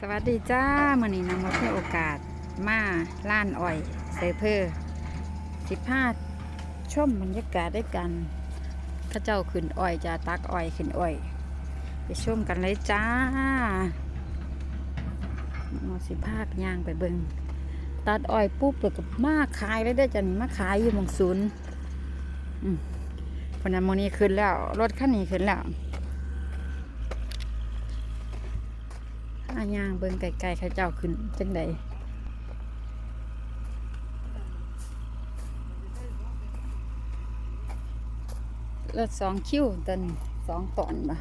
สวัสดีจ้ามื่อนี้นำมาเพื่อโอกาสมาล้านอ้อยเซเพอร์สิบห้าชมบรรยากาศด้วยกันข้าเจ้าขึ้นอ้อยจะตักอ้อยขึ้นอ้อย ไปชมกันเลยจ้ามาสิภาคย่างไปเบิงตัดอ้อยปุ๊บเลยก็มาขายเลยได้จ้ะนี่มาขายอยู่มองศูนย์อืมพนนันโมนี้ขึ้นแล้ว รถคันนี้ขึ้นแล้ว อาย่างเบิ่งไก่ๆเข้าเจ้าขึ้นจังใดรถสองคิ้วตันสองตอนบ่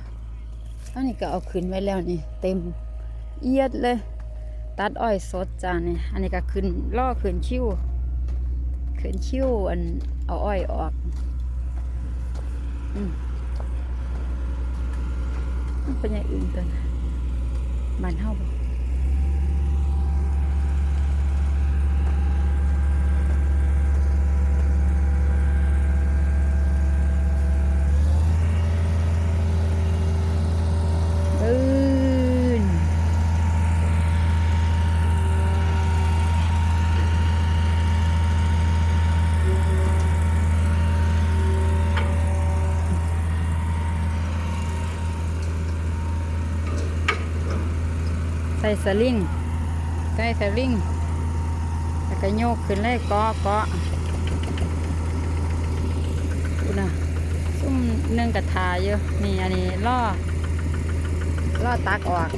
อันนี้ก็เอาขึ้นไว้แล้วนี่ เต็มเอียดเลย ตัดอ้อยสดจ้านี่อันนี้ก็ขึ้นล่อขึ้นคิ้วขึ้นคิ้วอันเอาอ้อยออกอืมเป็นอย่างอื่นตัวน บ้านเฮาบ่บืนใส่สลิงใส่สลิงแล้วก็โยกขึ้นเลยเกาะเกาะดูนะซุ่มเนื่องกระทาเยอะนี่อันนี้ล่อล่อตักออก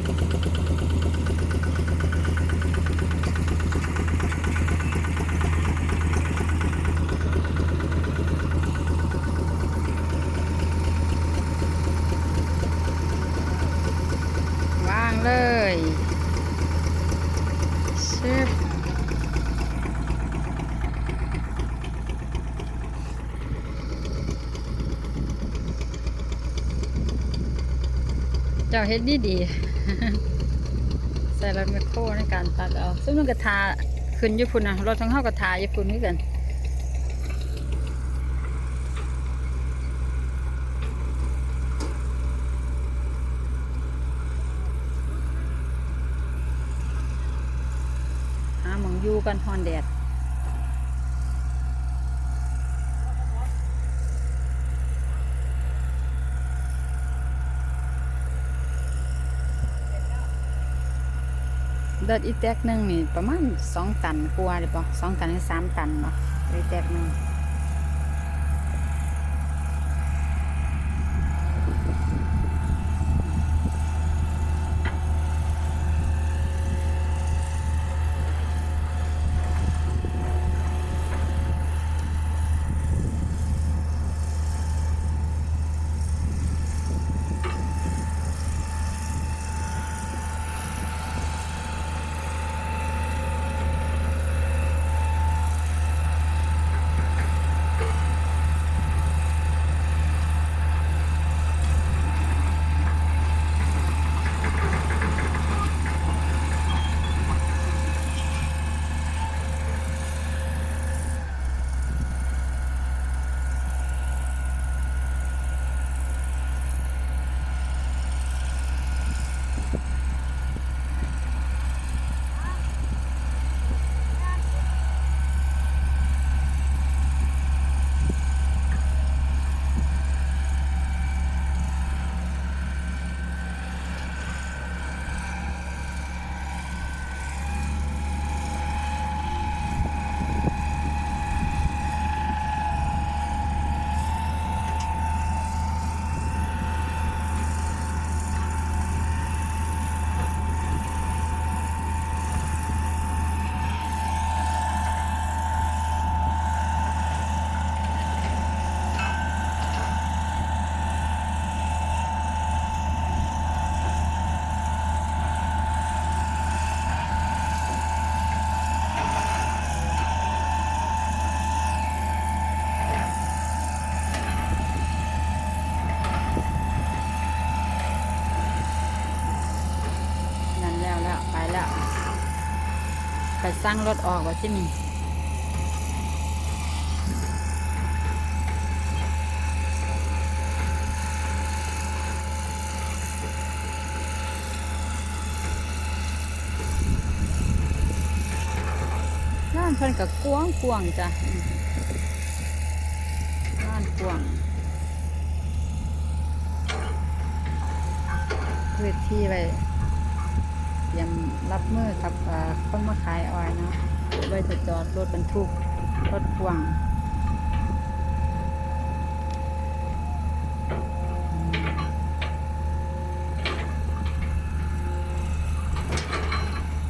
วางเลย ชึบเจ้าเฮ็ดดีดีใส่รถแมคโครในการตัดเอาซึ่งมันกระทาขึ้นญี่ปุ่นนะรถทั้งเข้ากระทาญี่ปุ่นนี่กัน ห ก่อนฮอนแดดเดดอีแตกหนึ่งนี่ประมาณสองตันกว่าหรือเปล่าสองตันหรือสามตันเนาะอีแตกหนึ่ง แล้วไปสร้างรถออกว่าที่นี่นอนเพิ่นกับกวงกวงจ้ะน่านกวงเวทีไว้ เตรียมรับมือกับคนมาขายออยเนาะไว้จะจอดรถบรรทุกรถกว้าง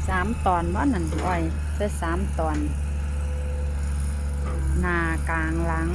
สามตอนว่านั่นอ้อยได้สามตอน นากลางหลัง